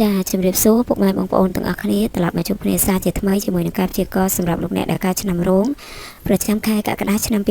ចាជំរាបសួរពុកម៉ែបងប្អូនទាំងអស់គ្នាត្រឡប់មកជួបគ្នាសាជាថ្មីជាមួយនឹងការព្យាករណ៍សម្រាប់លោកអ្នកដែលកើតឆ្នាំរោងប្រចាំខែកក្កដាឆ្នាំ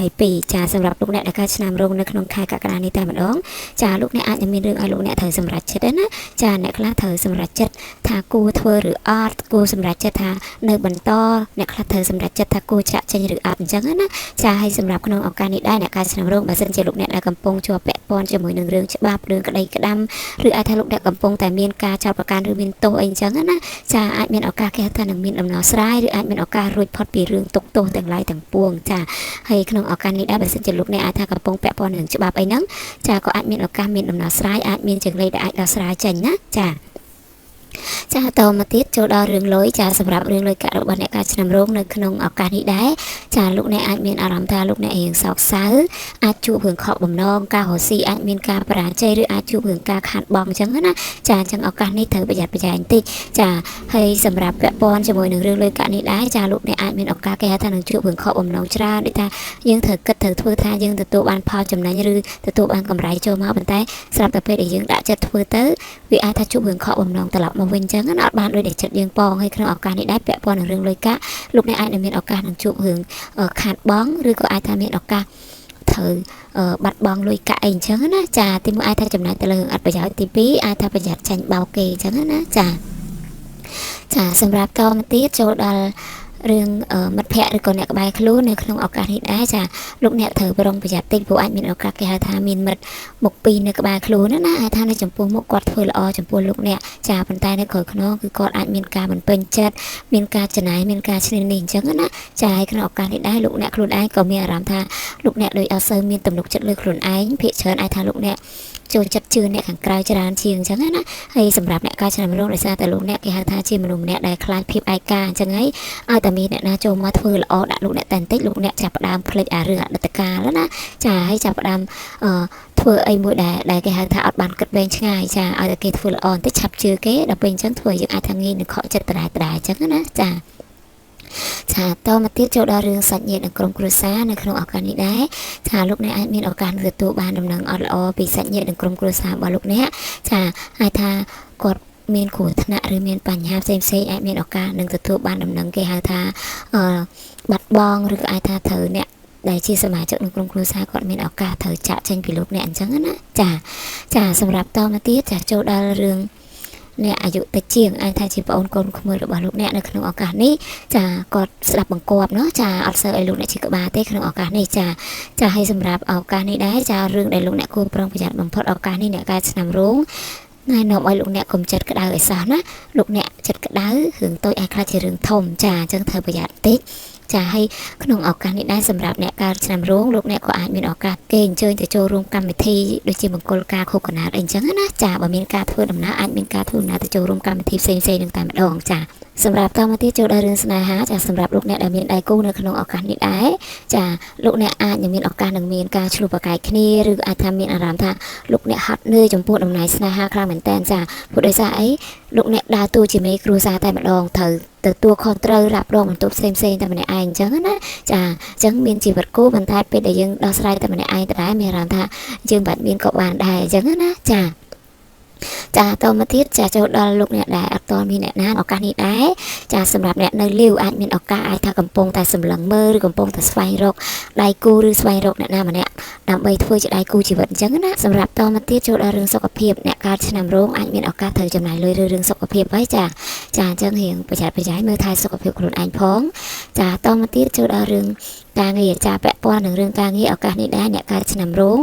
2022ចាសម្រាប់លោកអ្នកដែលកើតឆ្នាំរោងនៅក្នុងខែកក្កដានេះតែម្ដងចាលោកអ្នកអាចនឹងមានរឿងឲ្យលោកអ្នកត្រូវសម្រេចចិត្តណាចាអ្នកខ្លះត្រូវសម្រេចចិត្តថាគួរធ្វើឬអត់គួរសម្រេចចិត្តថានៅបន្តអ្នកខ្លះត្រូវសម្រេចចិត្តថាគួរចាក់ចេញឬអត់អញ្ចឹងណាចាហើយសម្រាប់ក្នុងឱកាសនេះដែរអ្នកកើតឆ្នាំរោងបើសិនជាលោកអ្នកដែលកំពុងជាប់ ពាក់ព័ន្ធជាមួយនឹងរឿងច្បាប់រឿងក្តីក្តាំឬអាចថាលោកអ្នកកំពុងតែមានការចោទប្រកាន់ឬមានទោសអីអញ្ចឹងណាចាអាចមានឱកាសគេថានឹងមានដំណោះស្រាយឬអាចមានឱកាសរួចផុតពីរឿងទុកទោសទាំងឡាយទាំងពួងចាហើយក្នុងឱកាសនេះដែរបើសិនជាលោកអ្នកអាចថាកំពុងពាក់ព័ន្ធនឹងច្បាប់អីហ្នឹងចាក៏អាចមានឱកាសមានដំណោះស្រាយអាចមានចង្រៃដែលអាចដោះស្រាយចេញណាចា ចាតមកទៀតចូលដល់រឿងលុយចាសម្រាប់រឿងលុយកាក់របស់អ្នកការឆ្នាំរោងនៅក្នុងឱកាសនេះដែរចាលោកអ្នកអាចមានអារម្មណ៍ថាលោកអ្នករៀងសោកសៅអាចជួបរឿងខកបំណងការរស់ស៊ីអាចមានការបរាជ័យឬអាចជួបរឿងការខាតបង់អញ្ចឹងណាចាអញ្ចឹងឱកាសនេះត្រូវប្រយ័ត្នប្រយែងតិចចាហើយសម្រាប់ពាក់ព័ន្ធជាមួយនឹងរឿងលុយកាក់នេះដែរចាលោកអ្នកអាចមានឱកាសគេហៅថានឹងជួបរឿងខកបំណងច្រើនដូចថាយើងត្រូវគិតត្រូវធ្វើថាយើងទទួលបានផលចំណេញឬទទួលបានកម្រៃចូលមកប៉ុន្តែស្រាប់តែពេលដែលយើងដាក់ចិត្តធ្វើទៅវាអាចថាជួបរឿងខកបំណងត្រឡប់មកវិញអញ្ចឹងណាអត់បានដូចដែលចិត្តយើងប៉ងហើយក្នុងឱកាសនេះដែរពាក់ព័ន្ធនឹងរឿងលុយកាក់លោកអ្នកអាចនឹងមានឱកាសនឹងជួបរឿងខាតបង់ឬក៏អាចថាមានឱកាសត្រូវបាត់បង់លុយកាក់អីអញ្ចឹងណាចាទីមួយអាចថាចំណាយទៅលើរឿងអត់ប្រយោជន៍ទី2អាចថាប្រយ័ត្នចាញ់បោកគេអញ្ចឹងណាចាចាសម្រាប់តមកទៀតចូលដល់ រឿងមិត្តភ័ក្តិឬក៏អ្នកក្បែរខ្លួននៅក្នុងឱកាសនេះដែរចាលោកអ្នកត្រូវប្រុងប្រយ័ត្នតិចព្រោះអាចមានឱកាសគេហៅថាមានមិត្តមុខពីរនៅក្បែរខ្លួនណាណាអាចថានៅចំពោះមុខគាត់ធ្វើល្អចំពោះលោកអ្នកចាប៉ុន្តែនៅក្រោយខ្នងគឺគាត់អាចមានការមិនពេញចិត្តមានការចំណាយមានការឈ្នានីសអញ្ចឹងណាចាហើយក្នុងឱកាសនេះដែរលោកអ្នកខ្លួនឯងក៏មានអារម្មណ៍ថាលោកអ្នកដូចអត់សូវមានទំនុកចិត្តលើខ្លួនឯងភាកច្រើនអាចថាលោកអ្នកចូលចិត្តជឿអ្នកខាងក្រៅច្រើនជាងអញ្ចឹងណាហើយសម្រាប់អ្នកកាឆ្នាំរងដោយសារតែលោកអ្នកគេហៅថាជាមនុស្សម្នាក់ដែលខ្លាចភាពឯកាអញ្ចឹងហើយឲ្យតែមានអ្នកណាចូលមកធ្វើល្អដាក់លោកអ្នកតែបន្តិចលោកអ្នកចាប់ផ្ដើមភ្លេចអារឿងអតីតកាលណាចាហើយចាប់ផ្ដើមអឺធ្វើអីមួយដែលដែលគេហៅថាអត់បានគិតវែងឆ្ងាយចាឲ្យតែគេធ្វើល្អបន្តិចឆាប់ជឿគេដល់ពេលអញ្ចឹងធ្វើយើងអាចថាងាយនឹងខកចិត្តដដែលដដែលអញ្ចឹងណាចាចាតមកទៀតចូលដល់រឿងសាច់ញាតិនិងក្រុមគ្រួសារនៅក្នុងឱកាសនេះដែរចាលោកអ្នកអាចមានឱកាសទទួលបានដំណឹងអត់ល្អពីសាច់ញាតិនិងក្រុមគ្រួសាររបស់លោកអ្នកចាអាចថាគាត់ មានគ្រោះថ្នាក់ឬមានបញ្ហាផ្សេងផ្សេងអាចមានឱកាសនឹងទទួលបានដំណឹងគេហៅថាអឺបាត់បង់ឬក៏អាចថាត្រូវអ្នកដែលជាសមាជិកក្នុងក្រុមគ្រួសារគាត់មានឱកាសត្រូវចាក់ចេញពីលោកអ្នកអញ្ចឹងណាចាចាសម្រាប់តមកទៀតចាចូលដល់រឿងអ្នកអាយុតិចជាងអាចថាជាប្អូនកូនក្មួយរបស់លោកអ្នកនៅក្នុងឱកាសនេះចាគាត់ស្ដាប់បង្គាប់เนาะចាអត់សូវឲ្យលោកអ្នកជាក្បាលទេក្នុងឱកាសនេះចាចាហើយសម្រាប់ឱកាសនេះដែរចារឿងដែលលោកអ្នកគួរប្រុងប្រយ័ត្នបំផុតឱកាសនេះអ្នកកើតឆ្នាំរោង ណែនាំឲ្យលោកអ្នកកុំចិត្តក្តៅឲ្យសោះណាលោកអ្នកចិត្តក្តៅរឿងតូចអាចខ្លាចជារឿងធំចាអញ្ចឹងត្រូវប្រយ័ត្នតិចចាហើយក្នុងឱកាសនេះដែរសម្រាប់អ្នកកើតឆ្នាំរោងលោកអ្នកក៏អាចមានឱកាសគេអញ្ជើញទៅចូលរួមកម្មវិធីដូចជាមង្គលការខុសកណាតអីអញ្ចឹងណាចាបើមានការធ្វើដំណើរអាចមានការធ្វើដំណើរទៅចូលរួមកម្មវិធីផ្សេងៗនឹងតែម្ដងចាសម្រាប់តមកទៀតចូលដល់រឿងស្នេហាចាសម្រាប់លោកអ្នកដែលមានដៃគូនៅក្នុងឱកាសនេះដែរចាលោកអ្នកអាចនឹងមានឱកាសនឹងមានការឆ្លុះប្រកែកគ្នាឬអាចថាមានអារម្មណ៍ថាលោកអ្នកហត់នឿយចំពោះដំណើរស្នេហាខ្លាំងមែនតើចាព្រោះដោយសារអីលោកអ្នកដើរតួជាមេគ្រួសារតែម្ដងត្រូវទទួលខុសត្រូវរ៉ាប់រងបន្ទប់ផ្សេងផ្សេងតែម្នាក់ឯងអញ្ចឹងណាចាអញ្ចឹងមានជីវិតគូប៉ុន្តែពេលដែលយើងដោះស្រាយតែម្នាក់ឯងដដែលមានអារម្មណ៍ថាយើងបាត់មានក៏បានដែរអញ្ចឹងណាចា ចាតមកទៀតចាចូលដល់លោកអ្នកដែលអត់តមានអ្នកណាឱកាសនេះដែរចាសម្រាប់អ្នកនៅលាវអាចមានឱកាសអាចថាកំពុងតែសម្លឹងមើលឬកំពុងតែស្វែងរកដៃគូឬស្វែងរកអ្នកណាម្នាក់ដើម្បីធ្វើជាដៃគូជីវិតអញ្ចឹងណាសម្រាប់តមកទៀតចូលដល់រឿងសុខភាពអ្នកកើតឆ្នាំរោងអាចមានឱកាសត្រូវចំណាយលុយឬរឿងសុខភាពហើយចាចាអញ្ចឹងរៀងប្រយ័ត្នប្រយែងមើលថែសុខភាពខ្លួនឯងផង ចាតមកទៀតចូលដល់រឿងការងារចាពាក់ព័ន្ធនឹងរឿងការងារឱកាសនេះដែរអ្នកកើតឆ្នាំរោង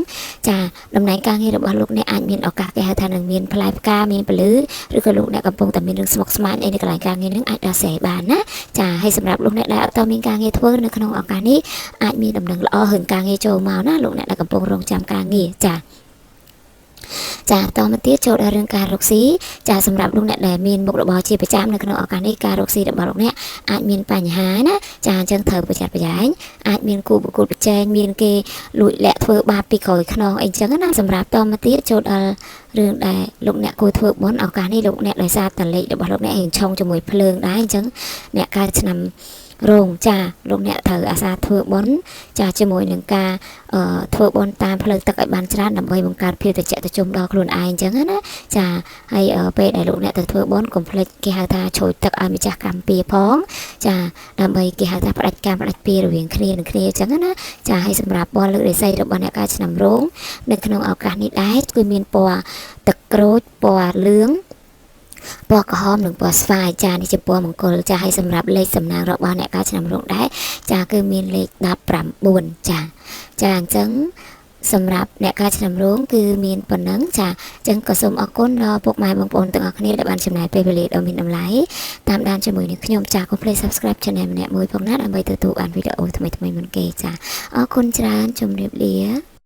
ចាតំណែងការងាររបស់លោកអ្នកអាចមានឱកាសគេហៅថានឹងមានផ្លែផ្កាមានពលឺឬក៏លោកអ្នកកំពុងតែមានរឿងស្មុគស្មាញអីនៅកន្លែងការងារនឹងអាចដោះស្រាយបានណាចាហើយសម្រាប់លោកអ្នកដែលអត់តមានការងារធ្វើនៅក្នុងឱកាសនេះអាចមានដំណឹងល្អរឿងការងារចូលមកណាលោកអ្នកដែលកំពុងរងចាំការងារចា ចាតមកទៀតចូលដល់រឿងការរកស៊ីចាសម្រាប់លោកអ្នកដែលមានមុខរបរជាប្រចាំនៅក្នុងឱកាសនេះការរកស៊ីរបស់លោកអ្នកអាចមានបញ្ហាណាចាអញ្ចឹងត្រូវប្រយ័ត្នប្រយែងអាចមានគូប្រកួតប្រជែងមានគេលួចលាក់ធ្វើបាបពីក្រោយខ្នងអីចឹងណាសម្រាប់តមកទៀតចូលដល់រឿងដែលលោកអ្នកគួរធ្វើបុណ្យឱកាសនេះលោកអ្នកដោយសារតលេខរបស់លោកអ្នកហេងឆុងជាមួយភ្លើងដែរអញ្ចឹងអ្នកកើតឆ្នាំ រោងចាលោកអ្នកត្រូវអាសាធ្វើបុណ្យចាជាមួយនឹងការអឺធ្វើបុណ្យតាមផ្លូវទឹកឲ្យបានច្រើនដើម្បីបង្កើតភាពត្រជាក់ត្រជុំដល់ខ្លួនឯងអញ្ចឹងណាចាហើយអឺពេលដែលលោកអ្នកទៅធ្វើបុណ្យកុំភ្លេចគេហៅថាជ្រោយទឹកឲ្យម្ចាស់កម្មពៀផងចាដើម្បីគេហៅថាផ្ដាច់កម្មផ្ដាច់ពៀរវាងគ្នានឹងគ្នាអញ្ចឹងណាចាហើយសម្រាប់ពណ៌លើករាសីរបស់អ្នកការឆ្នាំរោងនៅក្នុងឱកាសនេះដែរគឺមានពណ៌ទឹកក្រូចពណ៌លឿង ពណ៌ក្រហមនិងពណ៌ស្វាយចានេះជាពណ៌មង្គលចាហើយសម្រាប់លេខសំណាងរបស់អ្នកការឆ្នាំរោងដែរចាគឺមានលេខ19ចាចាអញ្ចឹងសម្រាប់អ្នកការឆ្នាំរោងគឺមានប៉ុណ្ណឹងចាអញ្ចឹងក៏សូមអរគុណដល់ពុកម៉ែបងប្អូនទាំងអស់គ្នាដែលបានចំណាយពេលវេលាដ៏មានតម្លៃតាមដានជាមួយនឹងខ្ញុំចាកុំភ្លេច Subscribe Channel ម្នាក់មួយផងណាដើម្បីទទួលបានវីដេអូថ្មីៗមុនគេចាអរគុណច្រើនជម្រាបលា